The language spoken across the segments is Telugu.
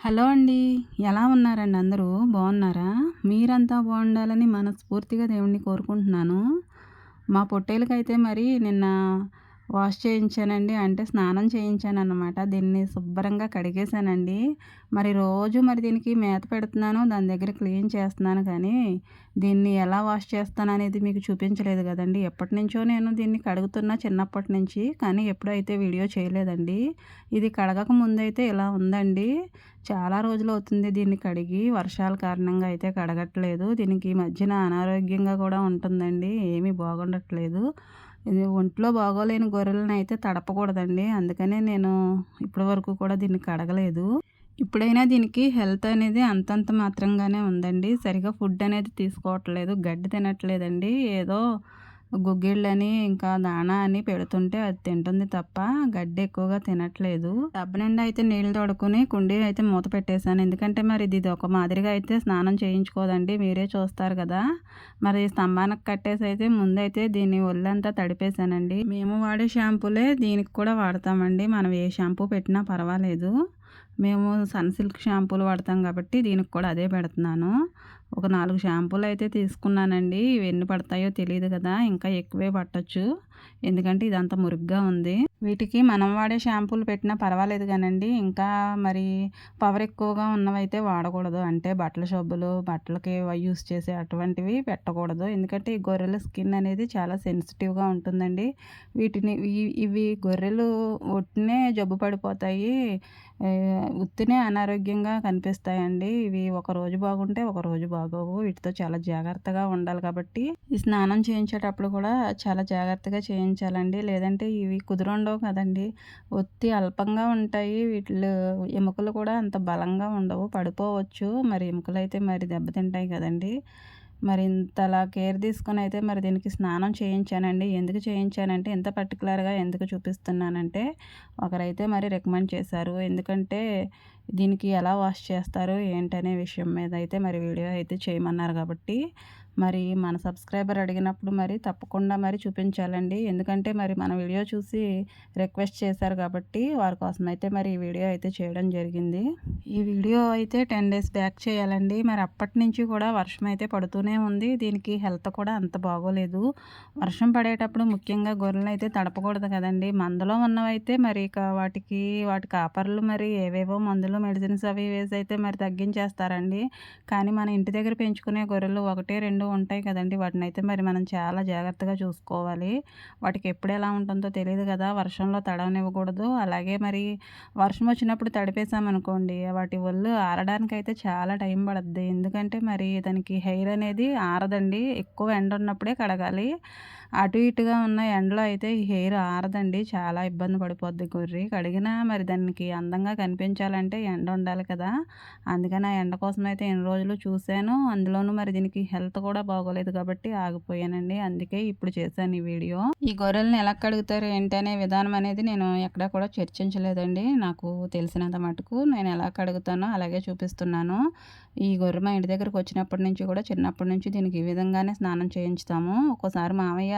హలో అండి ఎలా ఉన్నారండి అందరూ? బాగున్నారా? మీరంతా బాగుండాలని మనస్ఫూర్తిగా దేవుణ్ణి కోరుకుంటున్నాను. మా పొట్టేలకైతే మరి నిన్న వాష్ చేయించానండి. అంటే స్నానం చేయించాను అనమాట దీన్ని శుభ్రంగా కడిగేశానండి. మరి రోజు మరి దీనికి మేత పెడుతున్నాను దాని దగ్గర క్లీన్ చేస్తున్నాను. కానీ దీన్ని ఎలా వాష్ చేస్తాను అనేది మీకు చూపించలేదు కదండి. ఎప్పటి నుంచో నేను దీన్ని కడుగుతున్నా చిన్నప్పటి నుంచి. కానీ ఎప్పుడైతే వీడియో చేయలేదండి. ఇది కడగక ముందైతే ఇలా ఉందండి. చాలా రోజులు అవుతుంది దీన్ని కడిగి. వర్షాల కారణంగా అయితే కడగట్లేదు. దీనికి మధ్యన అనారోగ్యంగా కూడా ఉంటుందండి. ఏమీ బాగుండట్లేదు. ఇది ఒంట్లో బాగోలేని గొర్రెలను అయితే తడపకూడదండి. అందుకనే నేను ఇప్పటి వరకు కూడా దీన్ని కడగలేదు. ఇప్పుడైనా దీనికి హెల్త్ అనేది అంతంత మాత్రంగానే ఉందండి. సరిగా ఫుడ్ అనేది తీసుకోవట్లేదు. గడ్డి తినట్లేదండి. ఏదో గుగ్గిళ్ళని ఇంకా దాణా అని పెడుతుంటే అది తింటుంది తప్ప గడ్డి ఎక్కువగా తినట్లేదు. డబ్బు నిండా అయితే నీళ్ళు తోడుకుని కుండీ అయితే మూత పెట్టేశాను. ఎందుకంటే మరి ఇది ఒక మాదిరిగా అయితే స్నానం చేయించుకోదండి. మీరే చూస్తారు కదా. మరి స్తంభానికి కట్టేసి అయితే ముందైతే దీన్ని ఒళ్ళంతా తడిపేశానండి. మేము వాడే షాంపూలే దీనికి కూడా వాడతామండి. మనం ఏ షాంపూ పెట్టినా పర్వాలేదు. మేము సన్ సిల్క్ షాంపూలు వాడతాం కాబట్టి దీనికి కూడా అదే పెడుతున్నాను. ఒక నాలుగు షాంపూలు అయితే తీసుకున్నానండి. ఇవి ఎన్ని పడతాయో తెలియదు కదా ఇంకా ఎక్కువే పట్టచ్చు. ఎందుకంటే ఇదంతా మురుగ్గా ఉంది. వీటికి మనం వాడే షాంపూలు పెట్టినా పర్వాలేదు కానండి. ఇంకా మరి పవర్ ఎక్కువగా ఉన్నవైతే వాడకూడదు. అంటే బట్టల సబ్బులు బట్టలకి యూస్ చేసే అటువంటివి పెట్టకూడదు. ఎందుకంటే ఈ గొర్రెల స్కిన్ అనేది చాలా సెన్సిటివ్గా ఉంటుందండి. వీటిని ఇవి గొర్రెలు ఒట్టినే జబ్బు పడిపోతాయి. ఉత్తినే అనారోగ్యంగా కనిపిస్తాయండి. ఇవి ఒక రోజు బాగుంటే ఒక రోజు బాగోవు. వీటితో చాలా జాగ్రత్తగా ఉండాలి కాబట్టి ఈ స్నానం చేయించేటప్పుడు కూడా చాలా జాగ్రత్తగా చేయించాలండి. లేదంటే ఇవి కుదురుండవు కదండి. ఒత్తి అల్పంగా ఉంటాయి. వీటిలో ఎముకలు కూడా అంత బలంగా ఉండవు. పడిపోవచ్చు. మరి ఎముకలు అయితే మరి దెబ్బతింటాయి కదండి. మరి ఇంతలా కేర్ తీసుకొని అయితే మరి దీనికి స్నానం చేయించానండి. ఎందుకు చేయించానంటే ఎంత పర్టికులర్గా ఎందుకు చూపిస్తున్నానంటే ఒకరైతే మరి రికమెండ్ చేశారు. ఎందుకంటే దీనికి ఎలా వాష్ చేస్తారు ఏంటనే విషయం మీద అయితే మరి వీడియో అయితే చేయమన్నారు కాబట్టి మరి మన సబ్స్క్రైబర్ అడిగినప్పుడు మరి తప్పకుండా మరి చూపించాలండి. ఎందుకంటే మరి మన వీడియో చూసి రిక్వెస్ట్ చేశారు కాబట్టి వారి కోసం అయితే మరి ఈ వీడియో అయితే చేయడం జరిగింది. ఈ వీడియో అయితే టెన్ డేస్ బ్యాక్ చేయాలండి. మరి అప్పటి నుంచి కూడా వర్షం అయితే పడుతూనే ఉంది. దీనికి హెల్త్ కూడా అంత బాగోలేదు. వర్షం పడేటప్పుడు ముఖ్యంగా గొర్రెలు అయితే తడపకూడదు కదండి. మందులో ఉన్నవైతే మరి ఇక వాటికి వాటి కాపర్లు మరి ఏవేవో మందులు మెడిసిన్స్ అవి వేసి అయితే మరి తగ్గించేస్తారండి. కానీ మన ఇంటి దగ్గర పెంచుకునే గొర్రెలు ఒకటే రెండు ఉంటాయి కదండి. వాటిని అయితే మరి మనం చాలా జాగ్రత్తగా చూసుకోవాలి. వాటికి ఎప్పుడు ఎలా ఉంటుందో తెలియదు కదా. వర్షంలో తడవనివ్వకూడదు. అలాగే మరి వర్షం వచ్చినప్పుడు తడిపేసామనుకోండి వాటి ఒళ్ళు ఆరడానికి అయితే చాలా టైం పడుద్ది. ఎందుకంటే మరి దానికి హెయిర్ అనేది ఆరదండి. ఎక్కువ ఎండ ఉన్నప్పుడే కడగాలి. అటు ఇటుగా ఉన్న ఎండలో అయితే ఈ హెయిర్ ఆరదండి. చాలా ఇబ్బంది పడిపోద్ది గొర్రె. కడిగినా మరి దానికి అందంగా కనిపించాలంటే ఎండ ఉండాలి కదా. అందుకని ఆ ఎండ కోసం అయితే ఎన్ని రోజులు చూశాను. అందులోనూ మరి దీనికి హెల్త్ కూడా బాగోలేదు కాబట్టి ఆగిపోయానండి. అందుకే ఇప్పుడు చేశాను ఈ వీడియో. ఈ గొర్రెలను ఎలా కడుగుతారు ఏంటి అనే విధానం అనేది నేను ఎక్కడ కూడా చర్చించలేదండి. నాకు తెలిసినంత మటుకు నేను ఎలా కడుగుతానో అలాగే చూపిస్తున్నాను. ఈ గొర్రె మా ఇంటి దగ్గరకు వచ్చినప్పటి నుంచి కూడా చిన్నప్పటి నుంచి దీనికి ఈ విధంగానే స్నానం చేయించుతాము. ఒక్కోసారి మామయ్య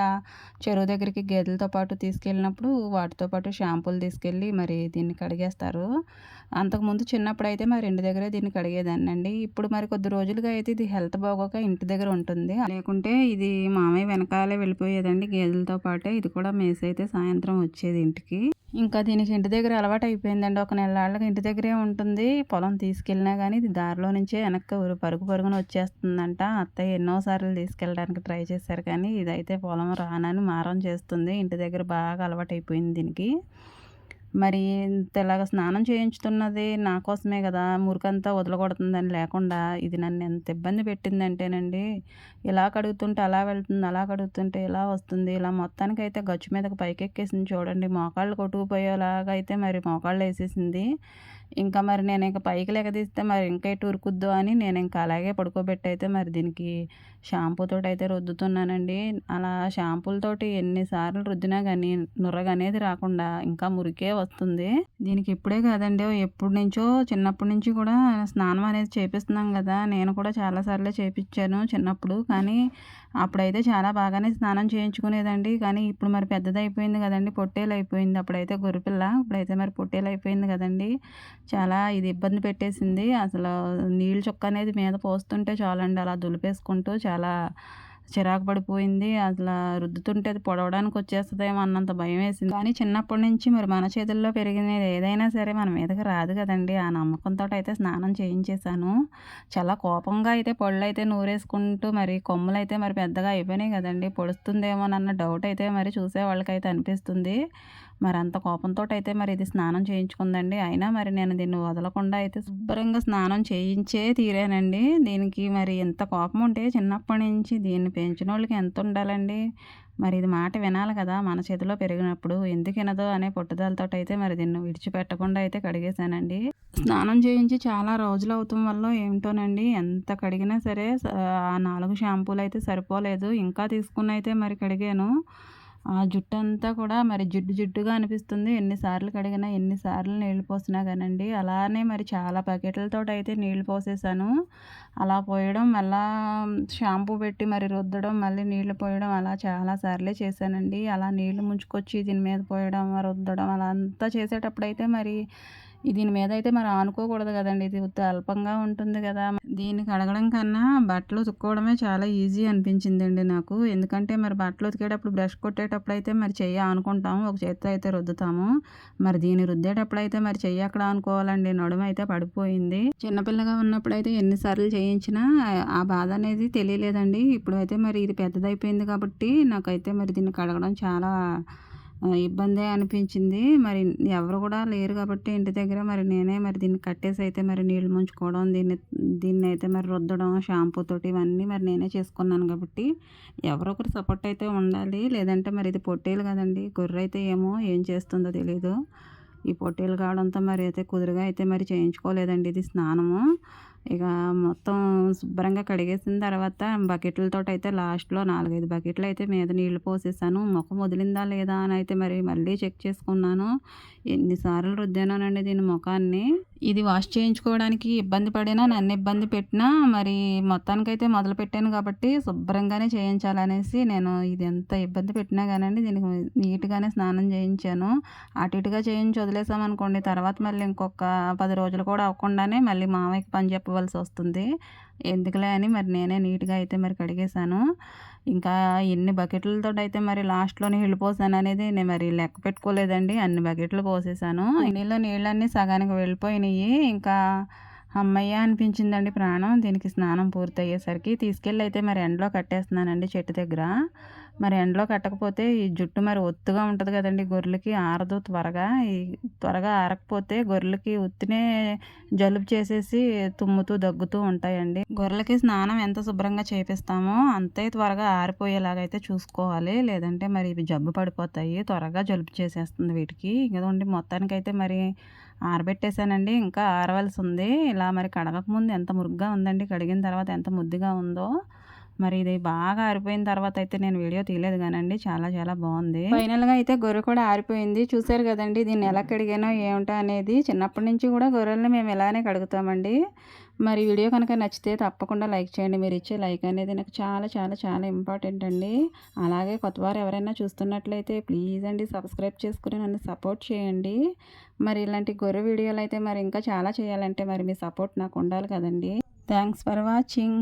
చెరువు దగ్గరికి గేదెలతో పాటు తీసుకెళ్ళినప్పుడు వాటితో పాటు షాంపూలు తీసుకెళ్ళి మరి దీన్ని కడిగేస్తారు. అంతకుముందు చిన్నప్పుడు అయితే మరి ఇంటి దగ్గరే దీన్ని కడిగేదాన్ని అండి ఇప్పుడు మరి కొద్ది రోజులుగా అయితే ఇది హెల్త్ బాగోక ఇంటి దగ్గర ఉంటుంది. లేకుంటే ఇది మామయ్య వెనకాలే వెళ్ళిపోయేదండి గేదెలతో పాటే. ఇది కూడా మేసైతే సాయంత్రం వచ్చేది ఇంటికి. ఇంకా దీనికి ఇంటి దగ్గర అలవాటు అయిపోయిందండి ఒక నెలళ్ళకి ఇంటి దగ్గరే ఉంటుంది. పొలం తీసుకెళ్ళినా కానీ ఇది దారిలో నుంచే వెనక్కి పరుగు పరుగున వచ్చేస్తుందంట. అత్తయ్య ఎన్నోసార్లు తీసుకెళ్ళడానికి ట్రై చేశారు కానీ ఇదైతే పొలం రానని మారం చేస్తుంది. ఇంటి దగ్గర బాగా అలవాటు అయిపోయింది దీనికి. మరి ఇంతలాగా స్నానం చేయించుతున్నది నా కోసమే కదా మురికంతా వదలగొడుతుందని లేకుండా ఇది నన్ను ఎంత ఇబ్బంది పెట్టిందంటేనండి ఇలా కడుగుతుంటే అలా వెళ్తుంది అలా కడుగుతుంటే ఇలా వస్తుంది ఇలా మొత్తానికి అయితే గచ్చు మీదకి పైకెక్కేసింది చూడండి మోకాళ్ళు కొట్టుకుపోయేలాగా అయితే మరి మోకాళ్ళు వేసేసింది. ఇంకా మరి నేను ఇంకా పైకి లెగదీస్తే మరి ఇంకా ఇటు ఉరుకుద్దు అని నేను ఇంకా అలాగే పడుకోబెట్టి అయితే మరి దీనికి షాంపూతో అయితే రుద్దుతున్నానండి. అలా షాంపూలతోటి ఎన్నిసార్లు రుద్దినా కానీ నురగనేది రాకుండా ఇంకా మురికే వస్తుంది. దీనికి ఇప్పుడే కాదండి ఎప్పటి నుంచో చిన్నప్పటి నుంచి కూడా స్నానం అనేది చేపిస్తున్నాం కదా నేను కూడా చాలాసార్లు చేపించాను చిన్నప్పుడు. కానీ అప్పుడైతే చాలా బాగానే స్నానం చేయించుకునేదండి. కానీ ఇప్పుడు మరి పెద్దది అయిపోయింది కదండి పొట్టేలు అయిపోయింది అప్పుడైతే గొర్రెపిల్ల ఇప్పుడైతే మరి పొట్టేలు అయిపోయింది కదండి. చాలా ఇది ఇబ్బంది పెట్టేసింది. అసలు నీళ్ళు చుక్క అనేది మీద పోస్తుంటే చాలండి అలా దులిపేసుకుంటూ చాలా చిరాకు పడిపోయింది. అసలు రుద్దుతుంటే అది పొడవడానికి వచ్చేస్తుందేమో అన్నంత భయం వేసింది. కానీ చిన్నప్పటి నుంచి మరి మన చేతుల్లో పెరిగినది ఏదైనా సరే మన మీదకి రాదు కదండి. ఆ నమ్మకంతో అయితే స్నానం చేయించేశాను. చాలా కోపంగా అయితే పళ్ళు అయితే నూరేసుకుంటూ మరి కొమ్ములు అయితే మరి పెద్దగా అయిపోయినాయి కదండి. పొడుస్తుందేమో అన్న డౌట్ అయితే మరి చూసే వాళ్ళకైతే అనిపిస్తుంది. మరి అంత కోపంతో అయితే మరి ఇది స్నానం చేయించుకుందండి. అయినా మరి నేను దీన్ని వదలకుండా అయితే శుభ్రంగా స్నానం చేయించే తీరానండి. దీనికి మరి ఎంత కోపం ఉంటే చిన్నప్పటి నుంచి దీన్ని పెంచిన వాళ్ళకి ఎంత ఉండాలండి? మరి ఇది మాట వినాలి కదా మన చేతిలో పెరిగినప్పుడు. ఎందుకు వినదో అనే పట్టుదలతో అయితే మరి దీన్ని విడిచిపెట్టకుండా అయితే కడిగేశానండి. స్నానం చేయించి చాలా రోజులు అవుతాం వల్ల ఏమిటోనండి ఎంత కడిగినా సరే ఆ నాలుగు షాంపూలు అయితే సరిపోలేదు. ఇంకా తీసుకుని అయితే మరి కడిగాను. ఆ జుట్టు అంతా కూడా మరి జిడ్డు జిడ్డుగా అనిపిస్తుంది. ఎన్నిసార్లు కడిగినా ఎన్నిసార్లు నీళ్ళు పోసినా కానండి. అలానే మరి చాలా బకెట్లతో అయితే నీళ్ళు పోసేసాను. అలా పోయడం మళ్ళా షాంపూ పెట్టి మరి రుద్దడం మళ్ళీ నీళ్ళు పోయడం అలా చాలా సార్లే చేశానండి. అలా నీళ్ళు ముంచుకొచ్చి దీని మీద పోయడం రుద్దడం అలా అంతా చేసేటప్పుడైతే మరి దీని మీద అయితే మరి ఆనుకోకూడదు కదండి. ఇది అల్పంగా ఉంటుంది కదా. దీన్ని కడగడం కన్నా బట్టలు ఉతుక్కోవడమే చాలా ఈజీ అనిపించిందండి నాకు. ఎందుకంటే మరి బట్టలు ఉతికేటప్పుడు బ్రష్ కొట్టేటప్పుడు అయితే మరి చెయ్యి ఆనుకుంటాము. ఒక చేతితో అయితే రుద్దుతాము. మరి దీన్ని రుద్దేటప్పుడు అయితే మరి చెయ్యి అక్కడ ఆనుకోవాలండి. నడుమ అయితే పడిపోయింది. చిన్నపిల్లగా ఉన్నప్పుడు అయితే ఎన్నిసార్లు చేయించినా ఆ బాధ అనేది తెలియలేదండి. ఇప్పుడు అయితే మరి ఇది పెద్దదైపోయింది కాబట్టి నాకైతే మరి దీన్ని కడగడం చాలా ఇబ్బందే అనిపించింది. మరి ఎవరు కూడా లేరు కాబట్టి ఇంటి దగ్గర మరి నేనే మరి దీన్ని కట్టేసి అయితే మరి నీళ్ళు ముంచుకోవడం దీన్ని దీన్ని అయితే మరి రుద్దడం షాంపూ తోటి ఇవన్నీ మరి నేనే చేసుకున్నాను కాబట్టి ఎవరో ఒకరు సపోర్ట్ అయితే ఉండాలి. లేదంటే మరి ఇది పొట్టేలు కదండి. గొర్రె అయితే ఏమో ఏం చేస్తుందో తెలీదు. ఈ పొట్టేలు కావడంతో మరి అయితే కుదురుగా అయితే మరి చేయించుకోలేదండి. ఇది స్నానము. ఇక మొత్తం శుభ్రంగా కడిగేసిన తర్వాత బకెట్లతో అయితే లాస్ట్లో నాలుగైదు బకెట్లు అయితే మీద నీళ్ళు పోసేసాను. ముఖం వదిలిందా లేదా అని అయితే మరి మళ్ళీ చెక్ చేసుకున్నాను. ఎన్నిసార్లు రుద్దానోనండి దీని ముఖాన్ని. ఇది వాష్ చేయించుకోవడానికి ఇబ్బంది పడినా నన్ను ఇబ్బంది పెట్టినా మరి మొత్తానికైతే మొదలు పెట్టాను కాబట్టి శుభ్రంగానే చేయించాలనేసి నేను ఇది ఎంత ఇబ్బంది పెట్టినా కానండి దీనికి నీట్గానే స్నానం చేయించాను. అటు ఇటుగా చేయించి వదిలేసామనుకోండి తర్వాత మళ్ళీ ఇంకొక పది రోజులు కూడా అవ్వకుండానే మళ్ళీ మామయ్యకి పని చెప్పవలసి వస్తుంది. ఎందుకులే అని మరి నేనే నీట్గా అయితే మరి కడిగేశాను. ఇంకా ఎన్ని బకెట్లతో అయితే మరి లాస్ట్లో నీళ్ళు పోసాను అనేది నేను మరి లెక్క పెట్టుకోలేదండి. అన్ని బకెట్లు పోసేసాను నీళ్ళు నీళ్ళన్నీ సగానికి వెళ్ళిపోయినాయి ఇంకా అమ్మయ్య అనిపించిందండి ప్రాణం. దీనికి స్నానం పూర్తయ్యేసరికి తీసుకెళ్ళి అయితే మరి ఎండలో కట్టేస్తున్నానండి చెట్టు దగ్గర. మరి ఎండలో కట్టకపోతే ఈ జుట్టు మరి ఒత్తుగా ఉంటుంది కదండి గొర్రెలకి ఆరదు త్వరగా. ఈ త్వరగా ఆరకపోతే గొర్రెలకి ఉత్తినే జలుబు చేసేసి తుమ్ముతూ దగ్గుతూ ఉంటాయండి. గొర్రెలకి స్నానం ఎంత శుభ్రంగా చేపిస్తామో అంతే త్వరగా ఆరిపోయేలాగైతే చూసుకోవాలి. లేదంటే మరి ఇవి జబ్బు పడిపోతాయి. త్వరగా జలుబు చేసేస్తుంది వీటికి. ఇదండి మొత్తానికైతే మరి ఆరబెట్టేశానండి ఇంకా ఆరవలసి ఉంది ఇలా మరి కడగకముందు ఎంత మురుగ్గా ఉందండి కడిగిన తర్వాత ఎంత ముద్దుగా ఉందో. మరి ఇది బాగా ఆరిపోయిన తర్వాత అయితే నేను వీడియో తీయలేదు కానండి. చాలా చాలా బాగుంది. ఫైనల్గా అయితే గొర్రె కూడా ఆరిపోయింది. చూసారు కదండి దీన్ని ఎలా కడిగానో ఏమిటో అనేది. చిన్నప్పటి నుంచి కూడా గొర్రెల్ని మేము ఇలానే కడుగుతామండి. మరి వీడియో కనుక నచ్చితే తప్పకుండా లైక్ చేయండి. మీరు ఇచ్చే లైక్ అనేది నాకు చాలా చాలా చాలా ఇంపార్టెంట్ అండి. అలాగే కొత్తవారు ఎవరైనా చూస్తున్నట్లయితే ప్లీజ్ అండి సబ్స్క్రైబ్ చేసుకుని నన్ను సపోర్ట్ చేయండి. మరి ఇలాంటి గొర్రె వీడియోలు అయితే మరి ఇంకా చాలా చేయాలంటే మరి మీ సపోర్ట్ నాకు ఉండాలి కదండి. Thanks for watching.